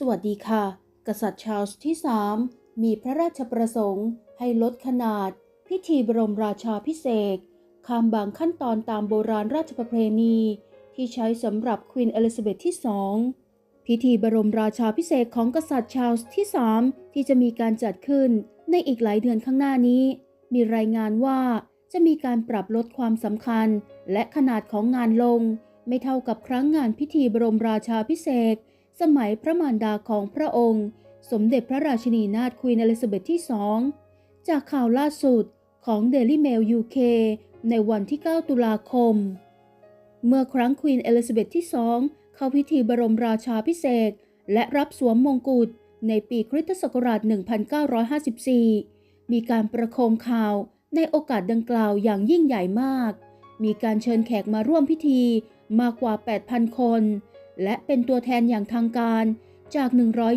สวัสดีค่ะ กษัตริย์ชาร์ลส์ที่ 3 มีพระราชประสงค์ ให้ลดขนาด พิธีบรมราชาพิเศษข้ามบางขั้นตอนตามโบราณราชประเพณี ที่ใช้สำหรับควีนเอลิซาเบธที่ 2 พิธีบรมราชาพิเศษของกษัตริย์ชาร์ลส์ที่ 3 ที่จะมีการจัดขึ้นในอีกหลายเดือนข้างหน้านี้ มีรายงานว่าจะมีการปรับลดความสำคัญ และขนาดของงานลง ไม่เท่ากับครั้งงานพิธีบรมราชาพิเศษ สมัยพระมารดาของพระองค์ สมเด็จพระราชินีนาถควีนอลิซาเบธที่2จากข่าวล่าสุดของ Daily Mail UK ในวันที่ 9 ตุลาคม เมื่อครั้งควีนอลิซาเบธที่2เข้าพิธีบรมราชาพิเศษ และรับสวมมงกุฎในปีคริสตศักราช 1954 มีการประโคมข่าวในโอกาสดังกล่าวอย่างยิ่งใหญ่มาก มีการเชิญแขกมาร่วมพิธีมากกว่า 8,000 คน และเป็นตัวแทนอย่างทางการจาก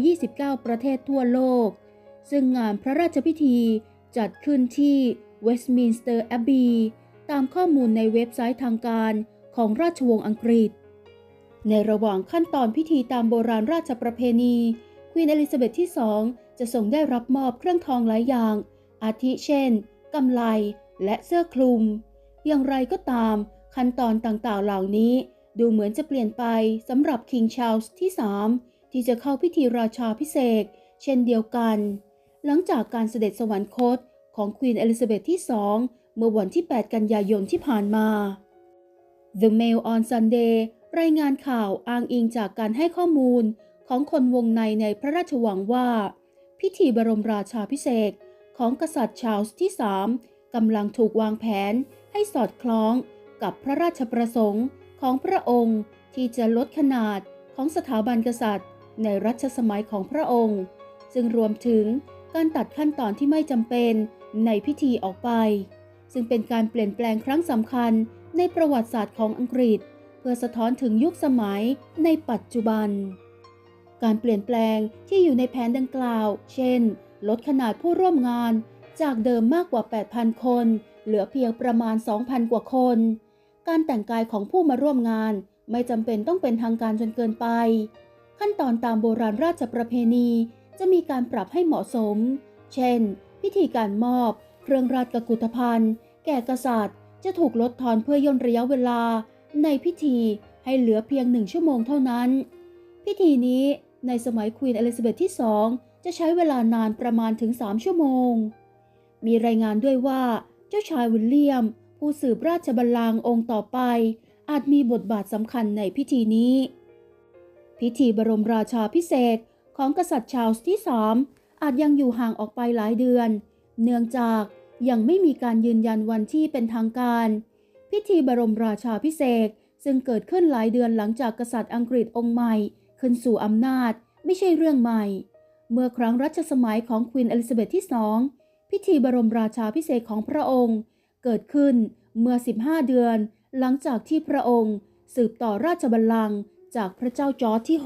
129 ประเทศทั่วโลก ซึ่งงานพระราชพิธีจัดขึ้นที่เวสต์มินสเตอร์แอบบีตามข้อมูลในเว็บไซต์ทางการของราชวงศ์อังกฤษ ในระหว่างขั้นตอนพิธีตามโบราณราชประเพณีควีนอลิซาเบธที่ 2 จะทรงได้รับมอบเครื่องทองหลายอย่าง อาทิเช่นกำไลและเสื้อคลุม อย่างไรก็ตามขั้นตอนต่างๆเหล่านี้ ดูเหมือนจะเปลี่ยนไปสำหรับคิงชา r ลส์ที่ 3 ที่จะเข้าพิธีราชาพิเศษเช่นเดียวกัน หลังจากการเสด็จสวรรคตของควีนอลิซาเบธที่ 2 เมื่อวันที่ 8 กันยายนที่ผ่านมา The Mail on Sunday รายงานข่าวอ้างอิงจากการให้ข้อมูลของคนวงในในพระราชวังว่า พิธีบรมราชาพิเศษของกษัตริย์ชาร์ลส์ที่ 3กำลังถูกวางแผนให้สอดคล้องกับพระราชประสงค์ ของพระองค์ที่จะลดขนาดของสถาบันกษัตริย์ ในรัชสมัยของพระองค์ ซึ่งรวมถึงการตัดขั้นตอนที่ไม่จำเป็นในพิธีออกไป ซึ่งเป็นการเปลี่ยนแปลงครั้งสำคัญในประวัติศาสตร์ของอังกฤษ เพื่อสะท้อนถึงยุคสมัยในปัจจุบัน การเปลี่ยนแปลงที่อยู่ในแผนดังกล่าว เช่น ลดขนาดผู้ร่วมงานจากเดิมมากกว่า 8,000 คน เหลือเพียงประมาณ 2,000 กว่าคน การแต่งกายของผู้มาร่วมงาน ไม่จำเป็นต้องเป็นทางการจนเกินไป ขั้นตอนตามโบราณราชประเพณี จะมีการปรับให้เหมาะสม เช่น พิธีการมอบ เครื่องราชกุฏภัณฑ์ แก่กษัตริย์ จะถูกลดทอนเพื่อย่นระยะเวลา ในพิธีให้เหลือเพียงหนึ่งชั่วโมงเท่านั้น พิธีนี้ในสมัยควีนอลิซาเบธที่2จะใช้เวลานานประมาณถึง 3 ชั่วโมง มีรายงานด้วยว่าเจ้าชายวิลเลียม ผู้สืบราชบัลลังก์องค์ต่อไป อาจมีบทบาทสำคัญในพิธีนี้ พิธีบรมราชาพิเศษของกษัตริย์ชาร์ลส์ที่3อาจยังอยู่ห่างออกไปหลายเดือน เนื่องจากยังไม่มีการยืนยันวันที่เป็นทางการ พิธีบรมราชาพิเศษซึ่งเกิดขึ้นหลายเดือนหลังจากกษัตริย์อังกฤษองค์ใหม่ ขึ้นสู่อำนาจไม่ใช่เรื่องใหม่ เมื่อครั้งรัชสมัยของควีนอลิซาเบธที่2พิธีบรมราชาพิเศษของพระองค์ เกิดขึ้นเมื่อ 15 เดือน หลังจากที่พระองค์ สืบต่อราชบัลลังก์จากพระเจ้าจอร์จที่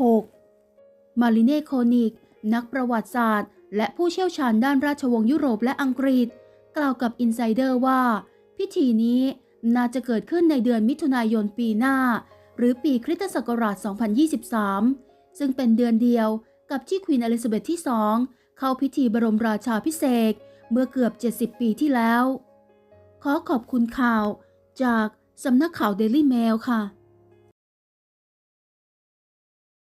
6 มาริเน่โคนิก นักประวัติศาสตร์ และผู้เชี่ยวชาญด้านราชวงศ์ยุโรปและอังกฤษ กล่าวกับอินไซเดอร์ว่า พิธีนี้น่าจะเกิดขึ้นในเดือนมิถุนายนปีหน้า หรือปีคริสตศักราช 2023 ซึ่งเป็นเดือนเดียวกับที่ควีนอลิซาเบธที่ 2 เข้าพิธีบรมราชาพิเศษเมื่อเกือบ 70 ปีที่แล้ว ขอขอบคุณข่าวจากสำนักข่าวเดลี่แมลค่ะ